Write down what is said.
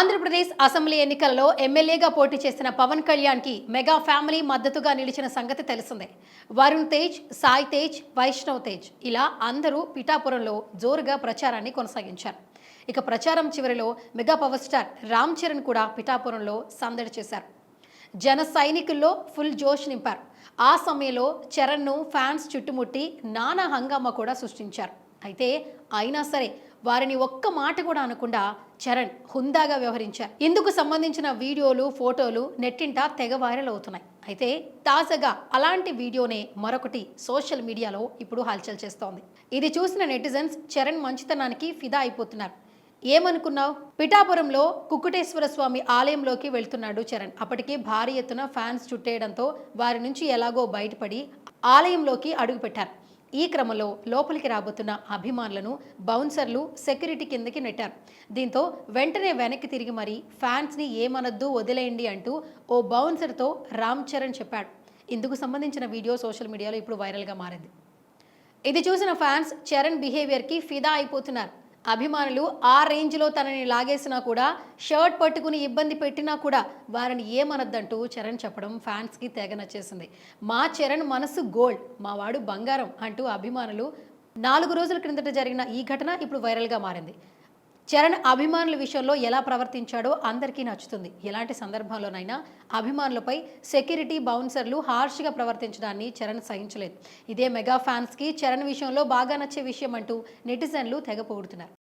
Andhra Pradesh assembly ఎన్నికలలో ఎమ్మెల్యేగా పోటీ చేసిన పవన్ కళ్యాణ్కి మెగా ఫ్యామిలీ మద్దతుగా నిలిచిన సంగతి తెలిసిందే. వరుణ్ తేజ్ సాయి తేజ్ వైష్ణవ్ తేజ్ ఇలా అందరూ పిఠాపురంలో జోరుగా ప్రచారాన్ని కొనసాగించారు. ఇక ప్రచారం చివరిలో mega power star Ram Charan కూడా పిఠాపురంలో సందడి చేశారు. జన సైనికుల్లో ఫుల్ జోష్ నింపారు. ఆ సమయంలో చరణ్ను ఫ్యాన్స్ చుట్టుముట్టి నానా హంగామా కూడా సృష్టించారు. అయితే అయినా సరే వారిని ఒక్క మాట కూడా అనకుండా చరణ్ హుందాగా వ్యవహరించారు. ఇందుకు సంబంధించిన వీడియోలు ఫోటోలు నెట్టింట తెగ వైరల్ అవుతున్నాయి. అయితే తాజాగా అలాంటి వీడియోనే మరొకటి సోషల్ మీడియాలో ఇప్పుడు హల్చల్ చేస్తోంది. ఇది చూసిన నెటిజన్స్ చరణ్ మంచితనానికి ఫిదా అయిపోతున్నారు. ఏమనుకున్నావు? పిఠాపురంలో కుక్కుటేశ్వర స్వామి ఆలయంలోకి వెళ్తున్నాడు చరణ్. అప్పటికే భారీ ఎత్తున ఫ్యాన్స్ చుట్టేయడంతో వారి నుంచి ఎలాగో బయటపడి ఆలయంలోకి అడుగుపెట్టారు. ఈ క్రమంలో లోపలికి రాబోతున్న అభిమానులను బౌన్సర్లు సెక్యూరిటీ కిందకి నెట్టారు. దీంతో వెంటనే వెనక్కి తిరిగి మరి ఫ్యాన్స్ని ఏమనొద్దు వదిలేయండి అంటూ ఓ బౌన్సర్తో రామ్ చరణ్ చెప్పాడు. ఇందుకు సంబంధించిన వీడియో సోషల్ మీడియాలో ఇప్పుడు వైరల్గా మారింది. ఇది చూసిన ఫ్యాన్స్ చరణ్ బిహేవియర్కి ఫిదా అయిపోతున్నారు. అభిమానులు ఆ రేంజ్లో తనని లాగేసినా కూడా షర్ట్ పట్టుకుని ఇబ్బంది పెట్టినా కూడా వారిని ఏమనద్దంటూ చరణ్ చెప్పడం ఫ్యాన్స్కి తెగ నచ్చేసింది. మా చరణ్ మనసు గోల్డ్ మా వాడు బంగారం అంటూ అభిమానులు నాలుగు రోజుల క్రిందట జరిగిన ఈ ఘటన ఇప్పుడు వైరల్గా మారింది. చరణ్ అభిమానుల విషయంలో ఎలా ప్రవర్తించాడో అందరికీ నచ్చుతుంది. ఎలాంటి సందర్భంలోనైనా అభిమానులపై సెక్యూరిటీ బౌన్సర్లు హార్ష్గా ప్రవర్తించడాన్ని చరణ్ సహించలేదు. ఇదే మెగా ఫ్యాన్స్కి చరణ్ విషయంలో బాగా నచ్చే విషయం అంటూ నెటిజన్లు తెగ పొగుడుతున్నారు.